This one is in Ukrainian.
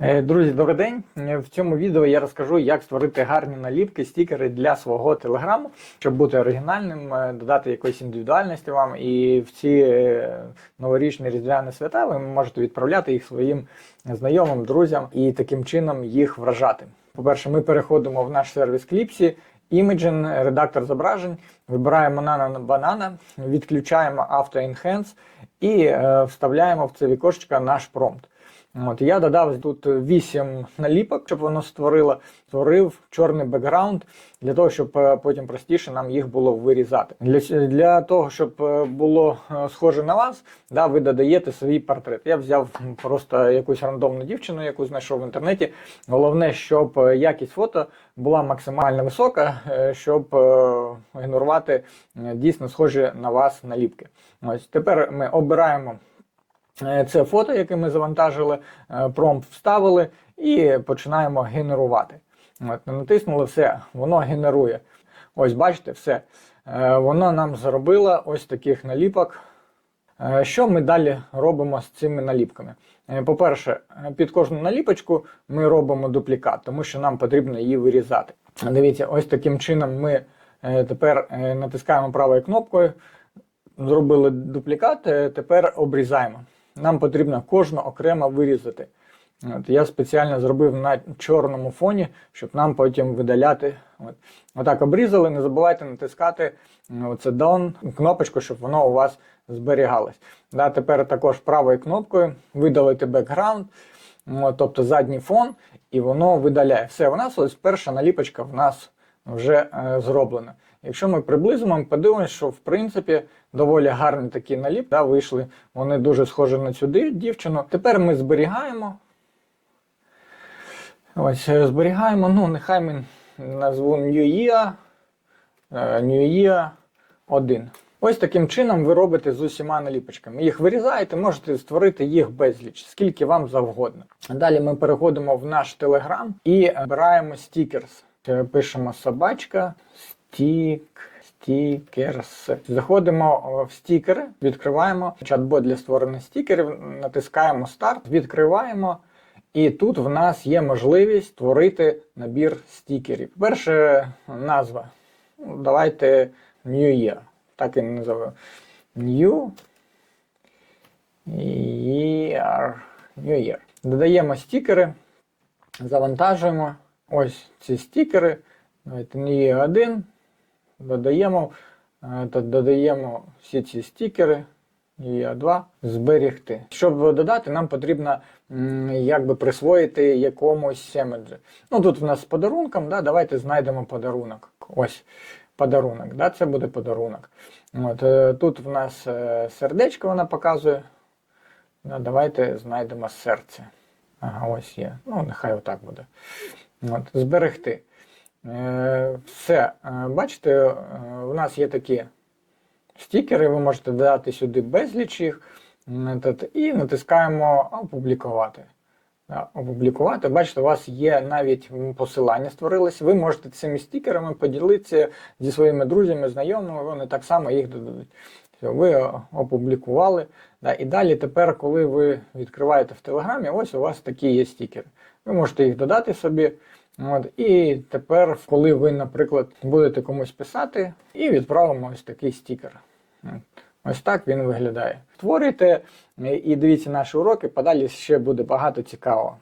Е, Друзі, добрий день. Е, В цьому відео я розкажу, як створити гарні наліпки, стікери для свого телеграму, щоб бути оригінальним, е, додати якоїсь індивідуальності вам. І в ці новорічні різдвяні свята ви можете відправляти їх своїм знайомим, друзям і таким чином їх вражати. По-перше, ми переходимо в наш сервіс Кліпсі. Imagen, редактор зображень, вибираємо Banana, відключаємо Auto Enhance і вставляємо в це вікошечко наш промпт. От, я додав тут 8 наліпок, щоб воно створило, створив чорний бекграунд для того, щоб е, потім простіше нам їх було вирізати. Для, для того, щоб е, було е, схоже на вас, да, ви додаєте свій портрет. Я взяв просто якусь рандомну дівчину, яку знайшов в інтернеті. Головне, щоб якість фото була максимально висока, щоб генерувати дійсно схожі на вас наліпки. Ось тепер ми обираємо. Е, Це фото, яке ми завантажили, е, промпт вставили і починаємо генерувати. От, натиснули все, воно генерує. Ось бачите, все. Е, Воно нам зробило ось таких наліпок. Що ми далі робимо з цими наліпками? По-перше, під кожну наліпочку ми робимо дуплікат, тому що нам потрібно її вирізати. Дивіться, ось таким чином ми тепер натискаємо правою кнопкою, зробили дуплікат, тепер обрізаємо. Нам потрібно кожну окремо вирізати. От, я спеціально зробив на чорному фоні, щоб нам потім видаляти. От. Отак обрізали, не забувайте натискати оце down кнопочку, щоб воно у вас зберігалось. Да, тепер також правою кнопкою видалити бекграунд, тобто задній фон, і воно видаляє. Все, у нас ось перша наліпочка в нас вже е, зроблена. Якщо ми приблизимо, ми подивимося, що в принципі доволі гарні такі наліп да, вийшли. Вони дуже схожі на цю дівчину. Тепер ми зберігаємо. Ось е, зберігаємо, ну, нехай ми назву New Year, е, New Year 1. Ось таким чином ви робите з усіма наліпочками. Їх вирізаєте, можете створити їх безліч, скільки вам завгодно. Далі ми переходимо в наш Telegram і обираємо стікерс. Е, Пишемо собачка, стік, стікерс. Заходимо в стікери, відкриваємо чат-бот для створення стікерів, натискаємо старт, відкриваємо. І тут в нас є можливість створити набір стікерів. Перше назва. Ну, Давайте New Year. Так і називаю. New Year. New Year. Додаємо стікери, завантажуємо ось ці стікери. Давайте New Year 1. Додаємо, е, додаємо всі ці стікери. І 2 зберігти. Щоб додати, нам потрібно якби присвоїти якомусь емеджі. Ну тут в нас з подарунком, да, давайте знайдемо подарунок. Ось подарунок, да, це буде подарунок. От, е, тут в нас е, сердечко вона показує. Да, давайте знайдемо серце. Ага, ось є. Ну, нехай отак буде. От, зберегти. Е, все, е, бачите, е, у нас є такі стікери, ви можете додати сюди безліч їх і натискаємо опублікувати. Опублікувати. Бачите, у вас є навіть посилання створилось. Ви можете цими стікерами поділитися зі своїми друзями, знайомими, вони так само їх додадуть. Ви о, опублікували. Да, і далі тепер, коли ви відкриваєте в Телеграмі, ось у вас такі є стікери. Ви можете їх додати собі. От, і тепер, коли ви, наприклад, будете комусь писати, і відправимо ось такий стікер. От. Ось так він виглядає. Створюйте е, і дивіться наші уроки, подалі ще буде багато цікавого.